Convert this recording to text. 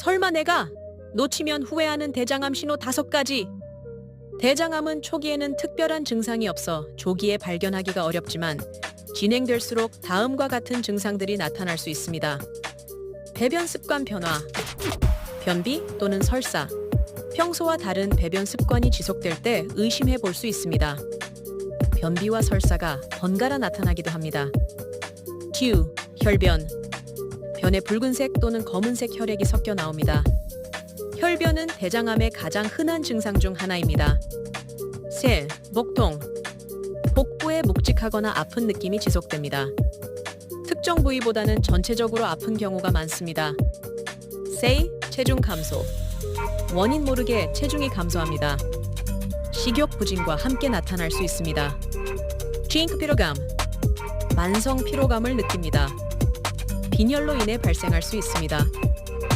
설마 내가 놓치면 후회하는 대장암 신호 다섯 가지. 대장암은 초기에는 특별한 증상이 없어 조기에 발견하기가 어렵지만 진행될수록 다음과 같은 증상들이 나타날 수 있습니다. 배변 습관 변화, 변비 또는 설사, 평소와 다른 배변 습관이 지속될 때 의심해 볼 수 있습니다. 변비와 설사가 번갈아 나타나기도 합니다. 듀, 혈변. 변에 붉은색 또는 검은색 혈액이 섞여 나옵니다. 혈변은 대장암의 가장 흔한 증상 중 하나입니다. 새, 목통. 복부에 묵직하거나 아픈 느낌이 지속됩니다. 특정 부위보다는 전체적으로 아픈 경우가 많습니다. 세, 체중 감소. 원인 모르게 체중이 감소합니다. 식욕 부진과 함께 나타날 수 있습니다. 징크 피로감. 만성 피로감을 느낍니다. 빈혈로 인해 발생할 수 있습니다.